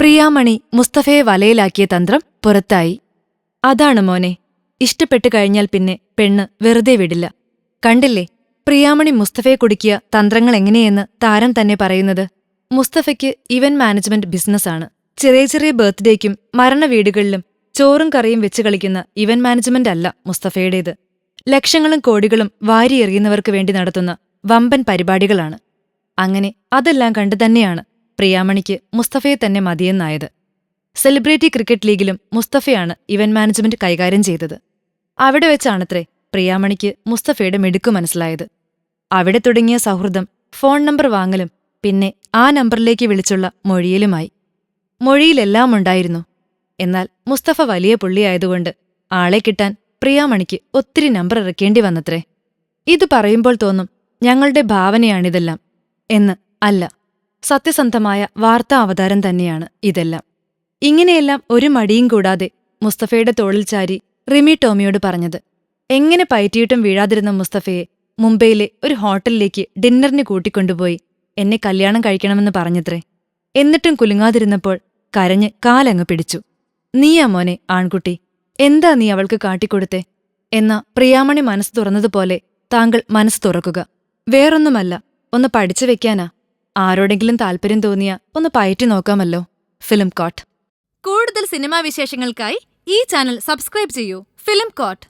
പ്രിയാമണി മുസ്തഫയെ വലയിലാക്കിയ തന്ത്രം പുറത്തായി. അതാണ് മോനെ ഇഷ്ടപ്പെട്ടു കഴിഞ്ഞാൽ പിന്നെ പെണ്ണ് വെറുതെ വിടില്ല. കണ്ടില്ലേ പ്രിയാമണി മുസ്തഫയെ കുടുക്കിയ തന്ത്രങ്ങൾ എങ്ങനെയെന്ന് താരം തന്നെ പറയുന്നത്? മുസ്തഫയ്ക്ക് ഇവന്റ് മാനേജ്മെന്റ് ബിസിനസ്സാണ് ചെറിയ ചെറിയ ബർത്ത്ഡേക്കും മരണ വീടുകളിലും ചോറും കറിയും വെച്ച് കളിക്കുന്ന ഇവന്റ് മാനേജ്മെന്റ് അല്ല മുസ്തഫയുടേത്. ലക്ഷങ്ങളും കോടികളും വാരിയെറിയുന്നവർക്ക് വേണ്ടി നടത്തുന്ന വമ്പൻ പരിപാടികളാണ്. അങ്ങനെ അതെല്ലാം കണ്ടു തന്നെയാണ് പ്രിയാമണിക്ക് മുസ്തഫയെ തന്നെ മതിയെന്നായത്. സെലിബ്രിറ്റി ക്രിക്കറ്റ് ലീഗിലും മുസ്തഫയാണ് ഇവന്റ് മാനേജ്മെന്റ് കൈകാര്യം ചെയ്തത്. അവിടെ വെച്ചാണത്രേ പ്രിയാമണിക്ക് മുസ്തഫയുടെ മിടുക്കു മനസ്സിലായത്. അവിടെ തുടങ്ങിയ സൗഹൃദം ഫോൺ നമ്പർ വാങ്ങലും പിന്നെ ആ നമ്പറിലേക്ക് വിളിച്ചുള്ള മൊഴിയിലുമായി. മൊഴിയിലെല്ലാം ഉണ്ടായിരുന്നു. എന്നാൽ മുസ്തഫ വലിയ പുള്ളിയായതുകൊണ്ട് ആളെ കിട്ടാൻ പ്രിയാമണിക്ക് ഒത്തിരി നമ്പർ ഇറക്കേണ്ടി വന്നത്രേ. ഇത് പറയുമ്പോൾ തോന്നും ഞങ്ങളുടെ ഭാവനയാണിതെല്ലാം. എന്ന് അല്ല. സത്യസന്ധമായ വാർത്താ അവതാരം തന്നെയാണ് ഇതെല്ലാം. ഇങ്ങനെയെല്ലാം ഒരു മടിയും കൂടാതെ മുസ്തഫയുടെ തോളിൽ ചാരി റിമി ടോമിയോട് പറഞ്ഞത്. എങ്ങനെ പയറ്റിയിട്ടും വീഴാതിരുന്ന മുസ്തഫയെ മുംബൈയിലെ ഒരു ഹോട്ടലിലേക്ക് ഡിന്നറിന് കൂട്ടിക്കൊണ്ടുപോയി എന്നെ കല്യാണം കഴിക്കണമെന്ന് പറഞ്ഞത്രേ. എന്നിട്ടും കുലുങ്ങാതിരുന്നപ്പോൾ കരഞ്ഞ് കാലങ്ങ് പിടിച്ചു. നീയാ മോനെ ആൺകുട്ടി എന്താ നീ അവൾക്ക് കാട്ടിക്കൊടുത്തേ? എന്ന പ്രിയാമണി മനസ്സ് തുറന്നതുപോലെ താങ്കൾ മനസ്സ് തുറക്കുക. വേറൊന്നുമല്ല ഒന്ന് പഠിച്ചു വെക്കാനാ. ആരോടെങ്കിലും താല്പര്യം തോന്നിയാ ഒന്ന് പയറ്റി നോക്കാമല്ലോ. ഫിലിം കോട്ട്. കൂടുതൽ സിനിമാ വിശേഷങ്ങൾക്കായി ഈ ചാനൽ സബ്സ്ക്രൈബ് ചെയ്യൂ. Film coat.